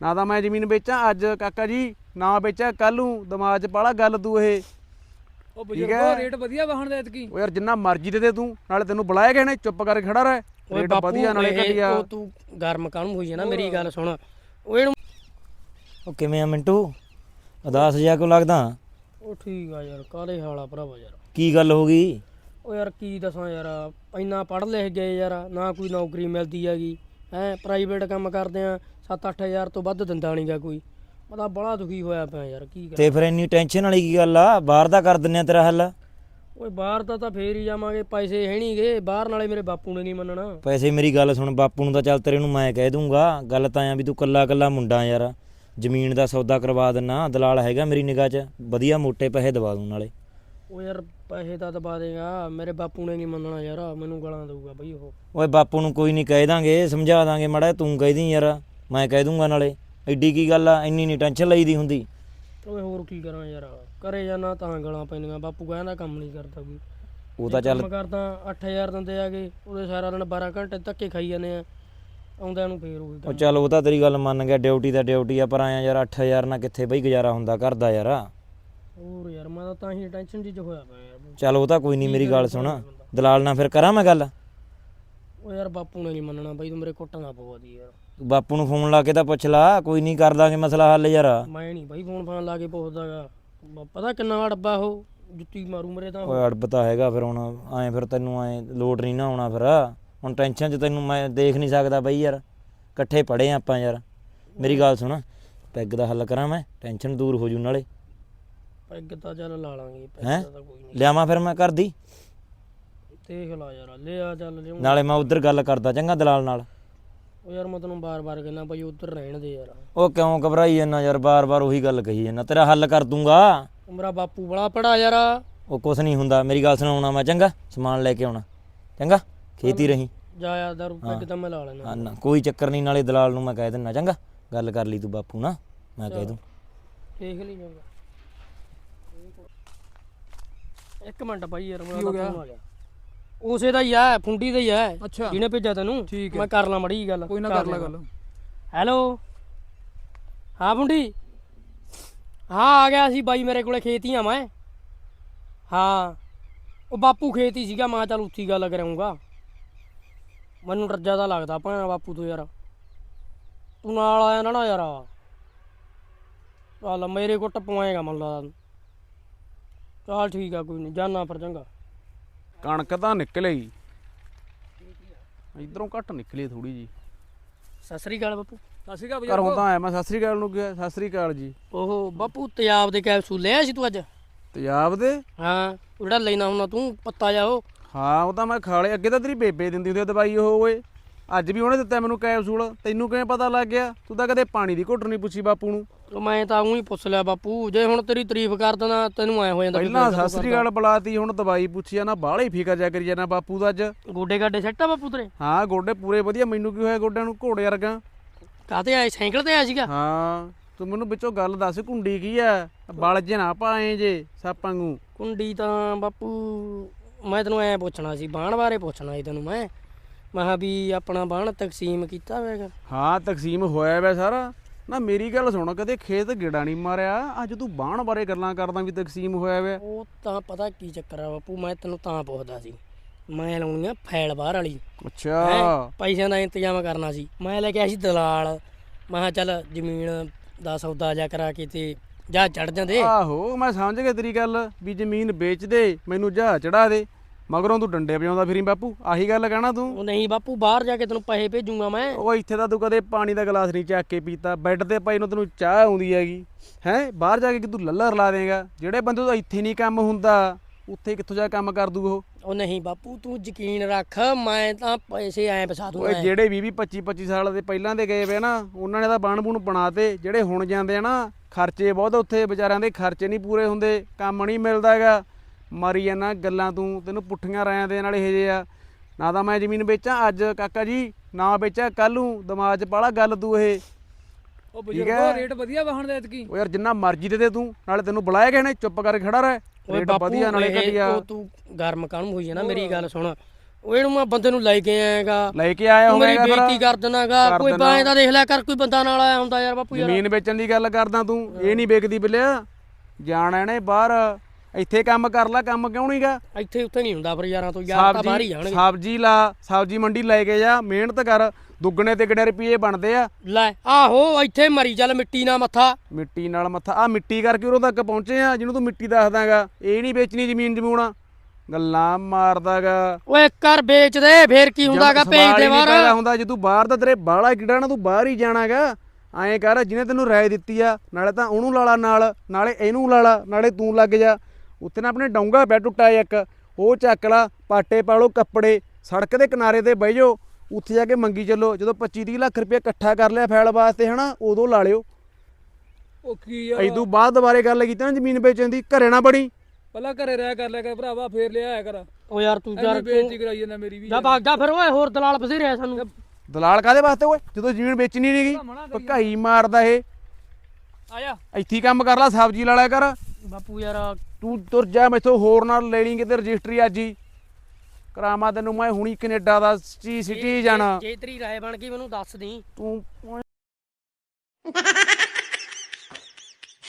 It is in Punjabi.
ਨਾ ਤਾਂ ਮੈਂ ਜ਼ਮੀਨ ਵੇਚਾਂ ਅੱਜ ਕਾਕਾ ਜੀ ਨਾ ਵੇਚਾਂ ਕੱਲ ਨੂੰ ਦਿਮਾਗ 'ਚ ਪਾਲਾ ਗੱਲ ਤੂੰ ਇਹ। ਉਹ ਬਜ਼ੁਰਗੋ। ਰੇਟ ਵਧੀਆ ਵਾਹਣ ਦਾ ਐਤਕੀ। ਓ ਯਾਰ ਜਿੰਨਾ ਮਰਜ਼ੀ ਦੇ ਦੇ ਤੂੰ ਨਾਲੇ ਤੈਨੂੰ ਬੁਲਾਇਆ ਗਏ ਨੇ ਚੁੱਪ ਕਰਕੇ ਖੜਾ ਰਹਿ। ਰੇਟ ਵਧੀਆ ਨਾਲੇ ਘਟਿਆ। ਉਹ ਤੂੰ ਗਰਮ ਕਾਹਨੂੰ ਹੋਈ ਜਾਣਾ ਮੇਰੀ ਗੱਲ ਸੁਣ। ਉਹ ਇਹਨੂੰ ਉਹ ਕਿਵੇਂ ਆ ਮਿੰਟੂ? ਉਦਾਸ ਜਿਹਾ ਕਿਉਂ ਲੱਗਦਾ? ਉਹ ਠੀਕ ਆ ਯਾਰ ਕਾਲੇ ਹਾਲਾ ਭਰਾਵਾ ਯਾਰ। ਕੀ ਗੱਲ ਹੋ ਗਈ? ਉਹ ਯਾਰ ਕੀ ਦੱਸਾਂ ਯਾਰ ਇੰਨਾ ਪੜ੍ਹ ਲਿਖ ਗਏ ਯਾਰ ਨਾ ਕੋਈ ਨੌਕਰੀ ਮਿਲਦੀ ਹੈਗੀ। ਹੈ ਪ੍ਰਾਈਵੇਟ ਕੰਮ ਕਰਦੇ ਆ 7-8000 ਤੋਂ ਵੱਧ ਦਿੰਦਾ ਨਹੀਂਗਾ ਕੋਈ। ਮੈਂ ਤਾਂ ਬੜਾ ਦੁਖੀ ਹੋਇਆ ਪਿਆ ਯਾਰ ਕੀ ਕਰ। ਤੇ ਫਿਰ ਇੰਨੀ ਟੈਨਸ਼ਨ ਵਾਲੀ ਕੀ ਗੱਲ ਆ? ਬਾਹਰ ਦਾ ਕਰ ਦਿੰਨੇ ਆ ਤੇਰਾ ਹੱਲ? ਓਏ ਬਾਹਰ ਦਾ ਤਾਂ ਫੇਰ ਹੀ ਜਾਵਾਂਗੇ ਪੈਸੇ ਹੈ ਨਹੀਂਗੇ ਬਾਹਰ ਨਾਲੇ ਮੇਰੇ ਬਾਪੂ ਨੇ ਨਹੀਂ ਮੰਨਣਾ। ਪੈਸੇ ਮੇਰੀ ਗੱਲ ਸੁਣ ਬਾਪੂ ਨੂੰ ਤਾਂ ਚੱਲ ਤੇਰੇ ਨੂੰ ਮੈਂ ਕਹਿ ਦੂੰਗਾ। ਗੱਲ ਤਾਂ ਆ ਵੀ ਤੂੰ ਕੱਲਾ ਕੱਲਾ ਮੁੰਡਾ ਯਾਰ। ਜ਼ਮੀਨ ਦਾ ਸੌਦਾ ਕਰਵਾ ਦਿੰਨਾ ਦਲਾਲ ਹੈਗਾ ਮੇਰੀ ਨਿਗਾਹ 'ਚ। ਵਧੀਆ ਮੋਟੇ ਪੈਸੇ ਦਵਾ ਦੂੰ ਨਾਲੇ। ਉਹ ਯਾਰ ਪੈਸੇ ਤਾਂ ਦਬਾ ਦੇਗਾ। ਮੇਰੇ ਬਾਪੂ ਨੇ ਨਹੀਂ ਮੰਨਣਾ ਯਾਰ ਮੈਨੂੰ ਗਾਲਾਂ ਦਊਗਾ ਬਈ ਉਹ। ਓਏ ਬਾਪੂ ਨੂੰ ਕੋਈ ਨਹੀਂ ਕਹਿ ਦਾਂਗੇ ਸਮਝਾ ਦਾਂਗੇ ਮੜਾ ਤੂੰ ਕਹਿ ਦੀ ਯਾਰ। ਮੈਂ ਕਹਿ ਦੂੰਗਾ ਨਾਲੇ ਐਡੀ ਕੀ ਗੱਲ ਆ ਇੰਨੀ ਨਹੀਂ ਟੈਨਸ਼ਨ ਲਈਦੀ ਹੁੰਦੀ। ਓਏ ਹੋਰ ਕੀ ਕਰਾਂ ਯਾਰ ਘਰੇ ਜਾਣਾ ਤਾਂ ਗਾਲਾਂ ਪੈਂਦੀਆਂ ਬਾਪੂ ਕਹਿੰਦਾ ਕੰਮ ਨਹੀਂ ਕਰਦਾ ਕੋਈ। ਉਹ ਤਾਂ ਚੱਲ ਕੰਮ ਕਰਦਾ 8000 ਦਿੰਦੇ ਆਗੇ ਉਹਦੇ ਸਾਰਾ ਦਿਨ 12 ਘੰਟੇ ਧੱਕੇ ਖਾਈ ਜਾਂਦੇ ਆ। ਆਉਂਦਿਆਂ ਨੂੰ ਫੇਰ ਉਹੀ ਉਹ ਕੰਮ। ਚੱਲ ਉਹ ਤਾਂ ਤੇਰੀ ਗੱਲ ਮੰਨ ਗਿਆ ਡਿਊਟੀ ਦਾ ਡਿਊਟੀ ਆ ਪਰ ਆਇਆ ਯਾਰ 8000 ਨਾਲ ਕਿੱਥੇ ਬਈ ਗੁਜ਼ਾਰਾ ਹੁੰਦਾ ਘਰ ਦਾ ਯਾਰ। ਹੋਰ ਯਾਰ ਮੈਂ ਤਾਂ ਤਾਂ ਹੀ ਟੈਨਸ਼ਨ ਜੀ ਚ ਹੋਇਆ ਪਿਆ ਯਾਰ। ਚੱਲ ਉਹ ਤਾਂ ਕੋਈ ਨਹੀਂ ਮੇਰੀ ਗੱਲ ਸੁਣ। ਦਲਾਲ ਨਾਲ ਫਿਰ ਕਰਾਂ ਮੈਂ ਗੱਲ? ਉਹ ਯਾਰ ਬਾਪੂ ਨੇ ਨਹੀਂ ਮੰਨਣਾ ਬਈ ਤੂੰ ਮੇਰੇ ਕੁੱਟਾਂ ਦਾ ਪਵਾ ਦੀ ਯਾਰ। ਤੂੰ ਬਾਪੂ ਨੂੰ ਫੋਨ ਲਾ ਕੇ ਤਾਂ ਪੁੱਛ ਲਾ ਕੋਈ ਨਹੀਂ ਕਰ ਦਾਂਗੇ ਮਸਲਾ ਹੱਲ ਯਾਰ। ਮੈਂ ਨਹੀਂ ਬਈ ਫੋਨ ਫਾਨ ਲਾ ਕੇ ਪੁੱਛਦਾਗਾ ਪਤਾ ਕਿੰਨਾ ਡੱਬਾ ਉਹ ਜੁੱਤੀ ਮਾਰੂ ਮਰੇ ਤਾਂ ਉਹ। ਓਏ ਅੜਬ ਤਾਂ ਹੈਗਾ ਫਿਰ ਹੁਣ ਐਂ ਫਿਰ ਤੈਨੂੰ ਐਂ ਲੋਡ ਨਹੀਂ ਨਾ ਆਉਣਾ ਫਿਰ। ਹੁਣ ਟੈਨਸ਼ਨ 'ਚ ਤੈਨੂੰ ਮੈਂ ਦੇਖ ਨਹੀਂ ਸਕਦਾ ਬਈ ਯਾਰ। ਇਕੱਠੇ ਪੜੇ ਆਪਾਂ ਯਾਰ। ਮੇਰੀ ਗੱਲ ਸੁਣ ਪੈਗ ਦਾ ਹੱਲ ਕਰਾਂ ਮੈਂ ਟੈਨਸ਼ਨ ਦੂਰ ਹੋ ਜੂ ਨਾਲੇ। ਪੈਗ ਤਾਂ ਚੱਲ ਲਾ ਲਾਂਗੇ ਹੈਂ? ਪੈਗ ਦਾ ਤਾਂ ਕੋਈ ਨਹੀਂ। ਲਿਆਵਾਂ ਫਿਰ ਮੈਂ ਕਰਦੀ ਦੇਖ ਲਾ ਯਾਰ ਲੈ ਆ ਚੱਲ ਲਿਆਉਂ। ਨਾਲੇ ਮੈਂ ਉਧਰ ਗੱਲ ਕਰਦਾ ਚੰਗਾ ਦਲਾਲ ਨਾਲ। ਉਹ ਯਾਰ ਮੈਂ ਤੈਨੂੰ ਬਾਰ-ਬਾਰ ਕਹਿੰਦਾ ਬਈ ਉੱਧਰ ਰਹਿਣ ਦੇ ਯਾਰ। ਉਹ ਕਿਉਂ ਘਬਰਾਈ ਜਾਂਦਾ ਯਾਰ ਬਾਰ-ਬਾਰ ਉਹੀ ਗੱਲ ਕਹੀ ਜਾਂਦਾ ਤੇਰਾ ਹੱਲ ਕਰ ਦੂੰਗਾ। ਉਹ ਮੇਰਾ ਬਾਪੂ ਬੜਾ ਪੜਾ ਯਾਰ। ਉਹ ਕੁਛ ਨਹੀਂ ਹੁੰਦਾ ਮੇਰੀ ਗੱਲ ਸੁਣਾਉਣਾ ਮੈਂ ਚੰਗਾ? ਸਮਾਨ ਲੈ ਕੇ ਆਉਣਾ। ਚੰਗਾ? ਖੇਤੀ ਰਹੀ। ਜਾ ਯਾਰ ਦਾਰੂ ਪੈਗ ਤਾਂ ਮੈਂ ਲਾ ਲੈਣਾ ਹਾਂ ਨਾ ਕੋਈ ਚੱਕਰ ਨਹੀਂ ਨਾਲੇ ਦਲਾਲ ਨੂੰ ਮੈਂ ਕਹਿ ਦਿੰਨਾ ਚੰਗਾ? ਗੱਲ ਕਰ ਲਈ ਤੂੰ ਬਾਪੂ ਨਾਲ ਮੈਂ ਕਹਿ ਦੂੰ। ਦੇਖ ਲਈ ਜਾਊਗਾ ਇੱਕ ਮਿੰਟ ਬਾਈ ਯਾਰ ਮੇਰਾ? ਫੋਨ ਆ ਗਿਆ। ਉਸੇ ਦਾ ਹੀ ਆ ਫੁੰਡੀ ਦਾ ਹੀ ਆ। ਅੱਛਾ। ਜਿਹਨੇ ਭੇਜਿਆ ਤੈਨੂੰ ਠੀਕ ਹੈ। ਮੈਂ ਕਰ ਲਾਂ ਮੜੀ ਗੱਲ ਕੋਈ ਨਾ ਕਰ ਲੈ ਗੱਲ। ਹੈਲੋ? ਹਾਂ ਫੁੰਡੀ? ਹਾਂ ਆ ਗਿਆ ਸੀ ਬਾਈ ਮੇਰੇ ਕੋਲੇ ਖੇਤ ਹੀ ਆ ਮੈਂ। ਹਾਂ। ਉਹ ਬਾਪੂ ਖੇਤ ਹੀ ਸੀਗਾ ਮੈਂ ਕਿਹਾ ਚੱਲ ਉੱਥੀ ਗੱਲ ਕਰਾਂਗਾ। ਮੈਨੂੰ ਰੱਜਾ ਦਾ ਲੱਗਦਾ ਭਾਂ ਬਾਪੂ ਤੋਂ ਯਾਰ। ਤੂੰ ਨਾਲ ਆਇਆ ਨਾ ਨਾ ਯਾਰ। ਚੱਲ ਮੇਰੇ ਕੋਲ ਟਪਵਾਏਗਾ ਮਨ ਲਾ ਚੱਲ ਠੀਕ ਆ ਕੋਈ ਨਹੀਂ ਜਾਨਾ ਫਿਰ ਚੰਗਾ। ਕਣਕ ਤਾਂ ਨਿਕਲੇ ਇਧਰੋਂ ਘੱਟ ਨਿਕਲੀ ਥੋੜੀ ਜੀ ਸਤਿ ਸ੍ਰੀ ਅਕਾਲ ਬਾਪੂ। ਸਤਿ ਸ਼੍ਰੀ ਅਕਾਲ ਘਰੋਂ ਤਾਂ ਆਇਆ ਮੈਂ ਸਤਿ ਸ੍ਰੀ ਅਕਾਲ ਨੂੰ ਗਿਆ ਸਤਿ ਸ੍ਰੀ ਅਕਾਲ ਜੀ। ਓਹੋ ਬਾਪੂ ਤਿਆਬ ਦੇ ਕੈਪਸੂਲ ਲਿਆ ਸੀ ਤੂੰ ਅੱਜ? ਤੇਜ਼ਾਬ ਦੇ? ਹਾਂ ਉਹ ਜਿਹੜਾ ਲੈਣਾ ਹੁੰਦਾ ਤੂੰ ਪੱਤਾ ਜਾ ਉਹ। ਹਾਂ ਉਹ ਤਾਂ ਮੈਂ ਖਾ ਲਿਆ। ਅੱਗੇ ਤਾਂ ਤੇਰੀ ਬੇਬੇ ਦਿੰਦੀ ਹੁੰਦੀ ਆ ਦਵਾਈ ਉਹ ਓਏ। ਅੱਜ ਵੀ ਉਹਨੇ ਦਿੱਤਾ ਮੈਨੂੰ ਕੈਪਸੂਲ। ਤੈਨੂੰ ਕਿਵੇਂ ਪਤਾ ਲੱਗ ਗਿਆ? ਤੂੰ ਤਾਂ ਕਦੇ ਪਾਣੀ ਦੀ ਘੁੱਟ ਨਹੀਂ ਪੁੱਛੀ ਬਾਪੂ ਨੂੰ। ਉਹ ਮੈਂ ਤਾਂ ਉਹੀ ਪੁੱਛ ਲਿਆ ਬਾਪੂ ਜੇ ਹੁਣ ਤੇਰੀ ਤਾਰੀਫ ਕਰ ਦੇਣਾ ਤੈਨੂੰ ਐ ਹੋ ਜਾਂਦਾ ਪਹਿਲਾਂ ਸਤਿ ਸ੍ਰੀ ਅਕਾਲ ਬੁਲਾਤੀ ਹੁਣ ਦਵਾਈ ਪੁੱਛੀ ਆ ਨਾ ਬਾਹਲਾ ਹੀ ਫਿਕਰ ਜਾ ਕਰੀ ਜਾਣਾ ਬਾਪੂ ਦਾ ਅੱਜ। ਗੋਡੇ ਗਾਡੇ ਸੱਟਾ ਬਾਪੂ ਤੇਰੇ? ਹਾਂ ਗੋਡੇ ਪੂਰੇ ਵਧੀਆ ਮੈਨੂੰ ਕੀ ਹੋਇਆ ਗੋਡਿਆਂ ਨੂੰ? ਘੋੜੇ ਵਰਗਾ। ਕਾਤੇ ਆਏ? ਸਾਈਕਲ ਤੇ ਆਇਆ ਸੀਗਾ? ਹਾਂ ਤੂੰ ਮੈਨੂੰ ਵਿੱਚੋਂ ਗੱਲ ਦੱਸ ਕੁੰਡੀ ਕੀ ਆ? ਬਲ ਜੇ ਨਾ ਪਾਏ ਜੇ ਸਾਪਾਂ ਨੂੰ ਕੁੰਡੀ ਤਾਂ ਬਾਪੂ ਮੈਂ ਤੈਨੂੰ ਐ ਪੁੱਛਣਾ ਸੀ ਬਾਣ ਬਾਰੇ ਪੁੱਛਣਾ ਸੀ ਤੈਨੂੰ ਮੈਂ। ਮੈਂ ਕਿਹਾ ਵੀ ਆਪਣਾ ਬਾਣ ਤਕਸੀਮ ਕੀਤਾ ਹੋਵੇਗਾ ਹਾਂ ਤਕਸੀਮ ਹੋਇਆ ਵੈ ਸਾਰਾ। ਨਾ ਮੇਰੀ ਗੱਲ ਸੁਣ ਕਦੇ ਖੇਤ ਗੇੜਾ ਨਹੀਂ ਮਾਰਿਆ? ਅੱਜ ਤੂੰ ਬਾਣ ਬਾਰੇ ਗੱਲਾਂ ਕਰਦਾ ਵੀ ਤਕਸੀਮ ਹੋਇਆ ਵੈ। ਉਹ ਤਾਂ ਪਤਾ ਕੀ ਚੱਕਰ ਆ ਬਾਪੂ ਮੈਂ ਤੈਨੂੰ ਤਾਂ ਪੁੱਛਦਾ ਸੀ। ਮੈਂ ਲਾਉਣੀ ਆ ਫੈਲ ਬਾਹਰ ਵਾਲੀ। ਅੱਛਾ? ਪੈਸਿਆਂ ਦਾ ਇੰਤਜ਼ਾਮ ਕਰਨਾ ਸੀ। ਮੈਂ ਲੈ ਕੇ ਆਇਆ ਸੀ ਦਲਾਲ। ਮੈਂ ਕਿਹਾ ਚੱਲ ਜ਼ਮੀਨ ਦਾ ਸੌਦਾ ਜਾ ਕਰਾ ਕੇ ਤੇ ਜਾ ਚੜ ਜਾਂਦੇ। ਆਹੋ ਮੈਂ ਸਮਝ ਗਿਆ ਤੇਰੀ ਗੱਲ ਵੀ ਜ਼ਮੀਨ ਵੇਚ ਦੇ ਮੈਨੂੰ ਜਾ ਚੜਾ ਦੇ। ਮਗਰੋਂ ਤੂੰ ਡੰਡੇ ਵਜਾਉਂਦਾ ਫਿਰੀ ਬਾਪੂ ਆਹੀ ਗੱਲ ਕਹਿਣਾ ਤੂੰ। ਉਹ ਨਹੀਂ ਬਾਪੂ ਬਾਹਰ ਜਾ ਕੇ ਤੈਨੂੰ ਪੈਸੇ ਭੇਜੂਗਾ ਮੈਂ। ਉਹ ਇੱਥੇ ਤਾਂ ਤੂੰ ਕਦੇ ਪਾਣੀ ਦਾ ਗਲਾਸ ਨਹੀਂ ਚੱਕ ਕੇ ਪੀਤਾ ਬੈੱਡ ਤੇ ਪਈ ਨੂੰ ਤੈਨੂੰ ਚਾਹ ਆਉਂਦੀ ਹੈਗੀ। ਹੈ ਬਾਹਰ ਜਾ ਕੇ ਕਿ ਤੂੰ ਲੱਲਰ ਲਾ ਦੇਗਾ? ਜਿਹੜੇ ਬੰਦੇ ਤੋਂ ਇੱਥੇ ਨਹੀਂ ਕੰਮ ਹੁੰਦਾ ਉੱਥੇ ਕਿੱਥੋਂ ਜਾ ਕੰਮ ਕਰ ਦੂ ਉਹ? ਉਹ ਨਹੀਂ ਬਾਪੂ ਤੂੰ ਯਕੀਨ ਰੱਖ ਮੈਂ ਤਾਂ ਪੈਸੇ ਐ ਫਸਾ ਓਏ ਦੂੰਗਾ ਜਿਹੜੇ 20 20 25 25 ਸਾਲ ਦੇ ਪਹਿਲਾਂ ਦੇ ਗਏ ਵੇ ਨਾ ਉਹਨਾਂ ਨੇ ਤਾਂ ਬਣ ਬੁਣ ਬਣਾਤੇ ਜਿਹੜੇ ਹੁਣ ਜਾਂਦੇ ਆ ਨਾ ਖਰਚੇ ਬਹੁਤ ਉੱਥੇ ਵਿਚਾਰਿਆਂ ਦੇ ਖਰਚੇ ਨਹੀਂ ਪੂਰੇ ਹੁੰਦੇ ਕੰਮ ਨਹੀਂ ਮਿਲਦਾ ਹੈਗਾ। ਮਾਰੀ ਜਾਂਦਾ ਗੱਲਾਂ ਤੂੰ ਤੈਨੂੰ ਪੁੱਠੀਆਂ ਰਾਇਆਂ ਦੇ ਨਾਲ ਇਹ ਜੇ ਆ। ਨਾ ਤਾਂ ਮੈਂ ਜ਼ਮੀਨ ਵੇਚਾਂ ਅੱਜ ਕਾਕਾ ਜੀ ਨਾ ਵੇਚਾਂ ਕੱਲ ਨੂੰ ਦਿਮਾਗ 'ਚ ਪਾਲਾ ਗੱਲ ਤੂੰ ਇਹ। ਉਹ ਬਜ਼ੁਰਗੋ। ਰੇਟ ਵਧੀਆ ਵਾਹਣ ਦਾ ਐਤਕੀ। ਓ ਯਾਰ ਜਿੰਨਾ ਮਰਜ਼ੀ ਦੇ ਦੇ ਤੂੰ ਨਾਲੇ ਤੈਨੂੰ ਬੁਲਾਇਆ ਗਏ ਨੇ ਚੁੱਪ ਕਰਕੇ ਖੜਾ ਰਹਿ। ਰੇਟ ਵਧੀਆ ਨਾਲੇ ਘਟਿਆ। ਉਹ ਤੂੰ ਗਰਮ ਕਾਹਨੂੰ ਹੋਈ ਜਾਣਾ ਮੇਰੀ ਗੱਲ ਸੁਣ। ਉਹ ਇਹਨੂੰ ਮੈਂ ਬੰਦੇ ਨੂੰ ਲੈ ਕੇ ਆਏਗਾ ਲੈ ਕੇ ਆਇਆ ਤੂੰ ਮੇਰੀ ਹੋਵੇਗਾ ਬੇਇੱਜ਼ਤੀ ਕਰ ਦੇਣਾਗਾ ਕੋਈ। ਬਾਏ ਦਾ ਦੇਖ ਲਿਆ ਕਰ ਕੋਈ ਬੰਦਾ ਨਾਲ ਆਇਆ ਹੁੰਦਾ ਯਾਰ ਬਾਪੂ ਯਾਰ। ਜ਼ਮੀਨ ਵੇਚਣ ਦੀ ਗੱਲ ਕਰਦਾ ਤੂੰ ਇਹ ਨਹੀਂ ਵਿਕਦੀ ਬਿੱਲਿਆ। ਜਾਣਾ ਇਹਨੇ ਬਾਹਰ। ਇੱਥੇ ਕੰਮ ਕਰ ਲੈ ਕੰਮ ਕਿਉਂ ਨਹੀਂਗਾ ਇੱਥੇ ਉੱਥੇ ਨਹੀਂ ਹੁੰਦਾ ਫਿਰ ਯਾਰਾਂ ਤੋਂ ਯਾਰ ਤਾਂ ਬਾਹਰ ਹੀ ਸਬਜੀ ਜਾਣਗੇ। ਸਬਜੀ ਲਾ ਸਬਜੀ ਮੰਡੀ ਲੈ ਕੇ ਜਾ ਮਿਹਨਤ ਕਰ ਦੁੱਗਣੇ ਤਿੱਗਣੇ ਰੁਪਏ ਬਣਦੇ ਆ? ਲੈ ਆਹੋ ਇੱਥੇ ਮਰੀ ਚੱਲ ਮਿੱਟੀ ਨਾਲ ਮੱਥਾ। ਮਿੱਟੀ ਨਾਲ ਮੱਥਾ ਆ ਮਿੱਟੀ ਕਰਕੇ ਉਰੋਂ ਤੱਕ ਪਹੁੰਚੇ ਆ ਜਿਹਨੂੰ ਤੂੰ ਮਿੱਟੀ ਦੱਸਦਾਗਾ ਇਹ ਨਹੀਂ ਵੇਚਣੀ ਜ਼ਮੀਨ ਜਮੂਣਾ। ਗੱਲਾਂ ਮਾਰਦਾਗਾ ਓਏ ਕਰ ਵੇਚ ਦੇ ਫੇਰ ਕੀ ਹੁੰਦਾਗਾ ਭੇਜ ਦੇ ਬਾਹਰ। ਹੁੰਦਾ ਜੇ ਤੂੰ ਬਾਹਰ ਦਾ ਤੇਰੇ ਬਾਹਲਾ ਕੀੜਾ ਨਾ ਤੂੰ ਬਾਹਰ ਹੀ ਜਾਣਾਗਾ ਐਂ ਕਰ ਜਿਹਨੇ ਤੈਨੂੰ ਰਾਏ ਦਿੱਤੀ ਆ ਨਾਲੇ ਤਾਂ ਉਹਨੂੰ ਲਾਲਾ ਨਾਲ ਨਾਲੇ ਇਹਨੂੰ ਲਾਲਾ ਨਾਲੇ ਤੂੰ ਲੱਗ ਜਾ। ਉੱਥੇ ਨਾ ਆਪਣੇ ਡੌਂਗਾ ਪਿਆ ਟੁੱਟਾ ਇੱਕ ਉਹ ਚੱਕ ਲਾ ਪਾਟੇ ਪਾਲੋ ਕੱਪੜੇ ਸੜਕ ਦੇ ਕਿਨਾਰੇ ਤੇ ਬਹਿ ਜਾਓ ਉੱਥੇ ਜਾ ਕੇ ਮੰਗੀ ਚੱਲੋ ਜਦੋਂ 25 30 ਲੱਖ ਰੁਪਏ ਇਕੱਠਾ ਕਰ ਲਿਆ ਫੈਲ ਵਾਸਤੇ ਹਨਾ ਉਦੋਂ ਲਾ ਲਿਓ। ਉਹ ਕੀ ਯਾਰ ਐਦੋਂ ਬਾਅਦ ਦੁਬਾਰੇ ਗੱਲ ਕੀਤੀ ਨਾ ਜ਼ਮੀਨ ਵੇਚਣ ਦੀ ਘਰੇ ਨਾ ਬੜੀ ਪਹਿਲਾਂ ਘਰੇ ਰਹਿ ਕਰ ਲਿਆ ਕਰ ਭਰਾਵਾ ਫੇਰ ਲਿਆ ਆਇਆ ਕਰ। ਓ ਯਾਰ ਤੂੰ ਯਾਰ ਬੇਇੱਜ਼ਤੀ ਕਰਾਈ ਜਾਂਦਾ ਮੇਰੀ ਵੀ। ਜਾ ਭਾਗ ਜਾ ਫਿਰ ਓਏ ਹੋਰ ਦਲਾਲ ਬਥੇਰੇ ਆ ਸਾਨੂੰ। ਦਲਾਲ ਕਾਦੇ ਵਾਸਤੇ ਓਏ? ਜਦੋਂ ਜ਼ਮੀਨ ਵੇਚਣੀ ਨਹੀਂਗੀ ਭਕਾਈ ਮਾਰਦਾ ਇਹ। ਆਇਆ। ਇੱਥੇ ਕੰਮ ਕਰ ਲੈ ਸਬਜ਼ੀ ਲਾ ਲਿਆ ਕਰ। ਬਾਪੂ ਯਾਰ ਤੂੰ ਤੁਰ ਜਾ ਮੈਥੋਂ ਹੋਰ ਨਾਲ ਲੈਣੀ ਲਈ ਕਿਤੇ ਰਜਿਸਟਰੀ ਅੱਜ ਹੀ। ਕਰਾਮਾ ਤੈਨੂੰ ਮੈਂ ਹੁਣੀ ਕੈਨੇਡਾ ਦਾ ਸਿਟੀ ਜਾਣਾ ਜੇ ਤੇਰੀ ਰਾਏ ਬਣ ਗਈ ਮੈਨੂੰ ਦੱਸ ਦੀ। ਤੂੰ